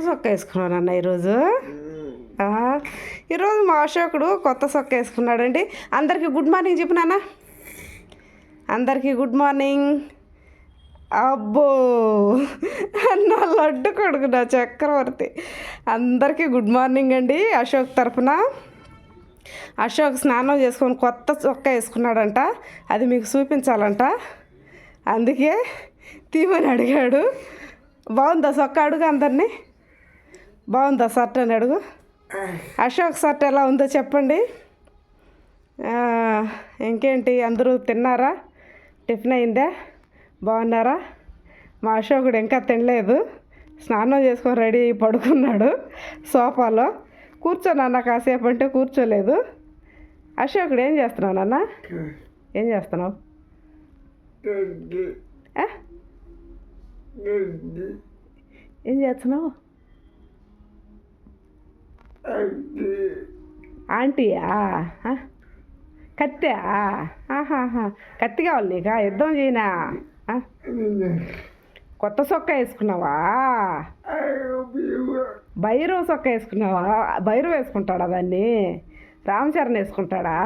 సొక్క వేసుకున్నాను అన్న ఈరోజు ఈరోజు మా అశోకుడు కొత్త సొక్క వేసుకున్నాడండి అందరికీ గుడ్ మార్నింగ్ చెప్పు నాన్న. అందరికీ గుడ్ మార్నింగ్. అబ్బో నా లడ్డు కొడుకు నా చక్రవర్తి. అందరికీ గుడ్ మార్నింగ్ అండి అశోక్ తరఫున అశోక్ స్నానం చేసుకొని కొత్త చొక్కా వేసుకున్నాడంట. అది మీకు చూపించాలంట. అందుకే తీమని అడిగాడు. బాగుందా చొక్కా అడుగు అందరినీ? బాగుందా షర్ట్ అని అడుగు. అశోక్ షర్ట్ ఎలా ఉందో చెప్పండి. ఇంకేంటి అందరూ తిన్నారా? టిఫిన్ అయిందా? బాగున్నారా? మా అశోకుడు ఇంకా తినలేదు. స్నానం చేసుకొని రెడీ అయ్యి పడుకున్నాడు సోఫాలో. కూర్చోనన్న కాసేపు అంటే కూర్చోలేదు. అశోకుడు ఏం చేస్తున్నావు నాన్న? ఏం చేస్తున్నావు? ఏం చేస్తున్నావు? ఆంటీయా? కత్తా? కత్తి కావాలి నీకా? యుద్ధం చేయనా? కొత్త సొక్క వేసుకున్నావా? బైరవ్ సొక్క వేసుకున్నావా? బైరవ్ వేసుకుంటాడా దాన్ని? రామ్ చరణ్ వేసుకుంటాడా?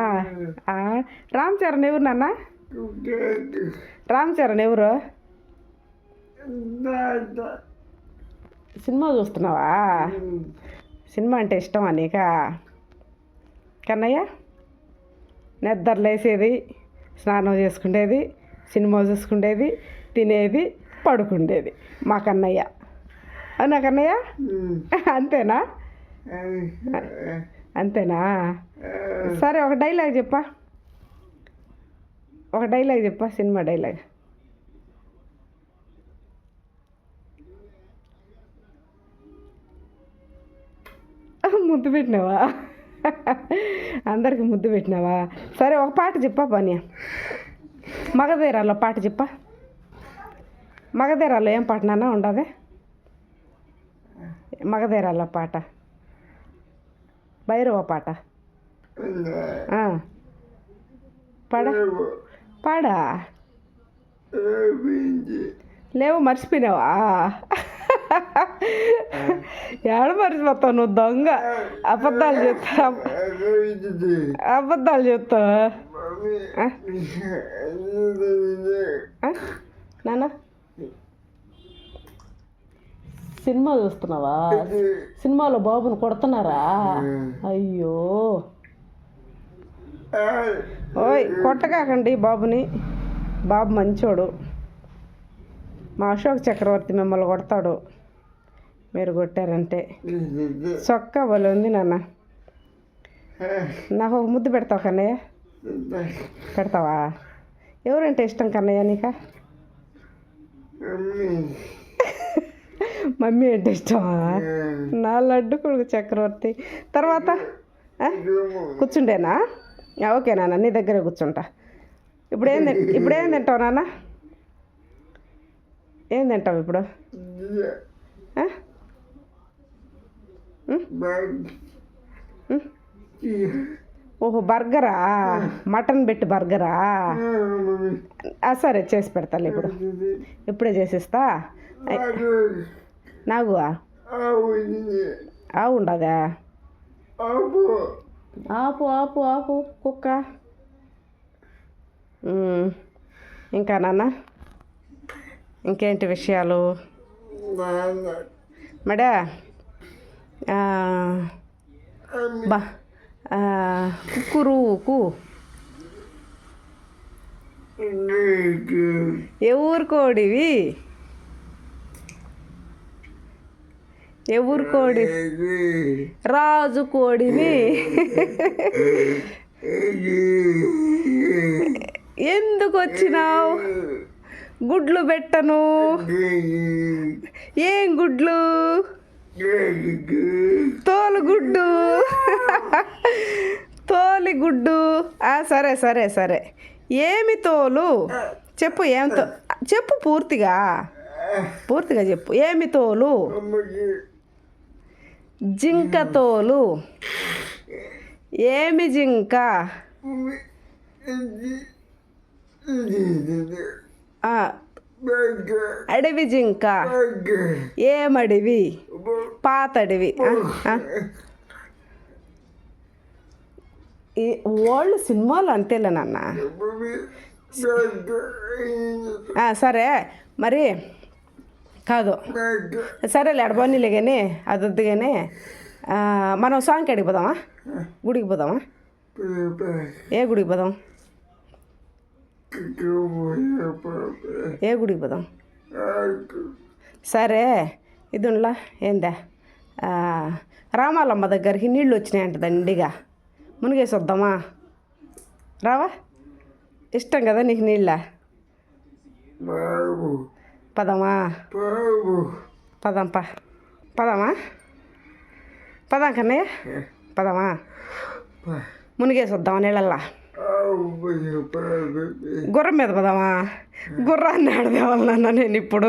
రామ్ చరణ్ ఎవరు నాన్న? రామ్ చరణ్ ఎవరు? సినిమా చూస్తున్నావా? సినిమా అంటే ఇష్టమా నీక? కన్నయ్య? నిద్రలేసేది స్నానం చేసుకునేది సినిమా చూసుకునేది తినేది పడుకుండేది. మా కన్నయ్య. అవునా కన్నయ్య? అంతేనా? అంతేనా? సరే ఒక డైలాగ్ చెప్పా. ఒక డైలాగ్ చెప్పా సినిమా డైలాగ్. ముద్దు పెట్టినావా? అందరికి ముద్దు పెట్టినావా? సరే ఒక పాట చెప్పా పని మగధీరాలో పాట చెప్పా. మగధీరాలో ఏం పాట నాన్న ఉండదే? మగధీరాలో పాట. భైరవ పాట. పాడా? పాడా? లేవు మర్చిపోయినావా? ఏడ మర్చిపోతావు? నువ్వు దొంగ. అబద్ధాలు చెప్తావు అబద్ధాలు చెప్తావు? నానా నాన్న? సినిమా చూస్తున్నావా? సినిమాలో బాబుని కొడుతున్నారా? అయ్యో. ఓయ్ కొట్టకాకండి బాబుని. బాబు మంచోడు. మా అశోక్ చక్రవర్తి మిమ్మల్ని కొడతాడు. మీరు కొట్టారంటే. చొక్కా భలే ఉంది నాన్న. నాకు ఒక ముద్దు పెడతావు కన్నయ్య. పెడతావా? ఎవరంటే ఇష్టం కన్నయ్య నీక? మమ్మీ. అంటే ఇష్టమా? నా లడ్డు కొడుకు చక్రవర్తి. తర్వాత? కూర్చుండేనా? ఓకే నాన్న నీ దగ్గరే కూర్చుంటా. ఇప్పుడు ఏం ఇప్పుడు ఏం తింటావు నాన్న? ఏం తింటావు ఇప్పుడు? ఓహో బర్గరా? మటన్ పెట్టి బర్గరా? ఆ, సరే చేసి పెడతాను ఇప్పుడు. ఇప్పుడే చేసిస్తా. నాకు ఆవు ఉండదా? ఆపు. ఆపు ఆపు కుక్క? ఇంకా నాన్న? ఇంకేంటి విషయాలు? మేడా? బా ఆ, కుక్కురుకు ఏ కోడివి ఎవరు కోడి రాజు కోడివి. ఎందుకు వచ్చినావు? గుడ్లు పెట్టను. ఏం గుడ్లు? తోలు గుడ్డు తోలి గుడ్డు ఆ, సరే సరే సరే. ఏమి తోలు? చెప్పు ఏం తో చెప్పు పూర్తిగా. పూర్తిగా చెప్పు. ఏమి తోలు? జింక తోలు. ఏమి జింక? ఆ, అడవి జింక ఏమడివి పాతడివి ఆ, ఆ. ఈ వాళ్ళు సినిమాలు అంతేలే నాన్న ఆ, సరే మరి కాదు సరేలే అడబోనీలే కానీ అది వద్దు కానీ ఆ, మనం సాంగ్కి అడిగి పోదామా గుడికి పోదామా ఏ గుడికి పోదాం? సరే ఇది ఉండలా ఏందా రామాలమ్మ దగ్గరికి నీళ్ళు వచ్చినాయంట దండిగా. మునిగేసి వద్దామా రావా? ఇష్టం కదా నీకు నీళ్ళ? పదమా? పదం పా. పదమా? పదాం కన్నయ్య? పదమా? మునిగేసి వద్దామా నీళ్ళల్లా? గుర్రం మీద పదామా? గుర్రాన్ని ఆడదేవాలన్నా నేను ఇప్పుడు?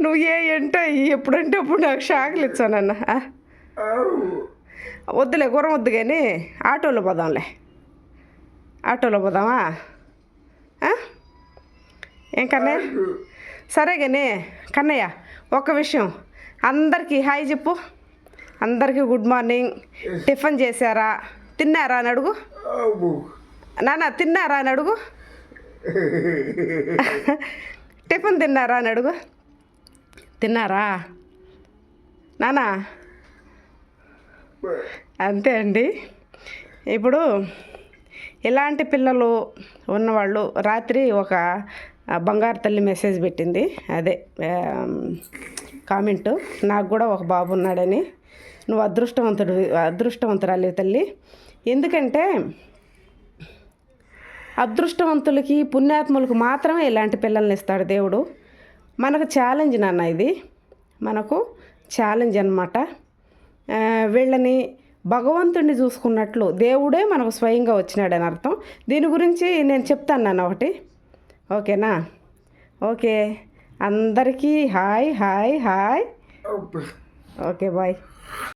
నువ్వు ఏ ఏంటో ఎప్పుడంటే అప్పుడు నాకు షాకులు ఇచ్చానన్న వద్దులే గుర్రం వద్దు కానీ ఆటోలో పోదాంలే. ఆటోలో పోదామా? ఏం కన్నయ్య? సరే కానీ కన్నయ్య ఒక్క విషయం. అందరికీ హాయ్ చెప్పు. అందరికీ గుడ్ మార్నింగ్. టిఫిన్ చేశారా? తిన్నారా అని అడుగు. నాన్న తిన్నారా అని అడుగు. టిఫిన్ తిన్నారా అని అడుగు. తిన్నారా. నానా అంతే అండి. ఇప్పుడు ఇలాంటి పిల్లలు ఉన్నవాళ్ళు రాత్రి ఒక బంగారు తల్లి మెసేజ్ పెట్టింది. అదే కామెంటు. నాకు కూడా ఒక బాబు ఉన్నాడని. నువ్వు అదృష్టవంతుడు అదృష్టవంతురాలి తల్లి. ఎందుకంటే అదృష్టవంతులకి పుణ్యాత్ములకు మాత్రమే ఇలాంటి పిల్లల్ని ఇస్తాడు దేవుడు. మనకు ఛాలెంజ్ నాన్న ఇది. మనకు ఛాలెంజ్ అనమాట వీళ్ళని భగవంతుడిని చూసుకున్నట్లు దేవుడే మనకు స్వయంగా వచ్చినాడని అర్థం. దీని గురించి నేను చెప్తాను నాన్న ఒకటి. ఓకేనా? ఓకే. అందరికీ hi hi hi. Okay bye.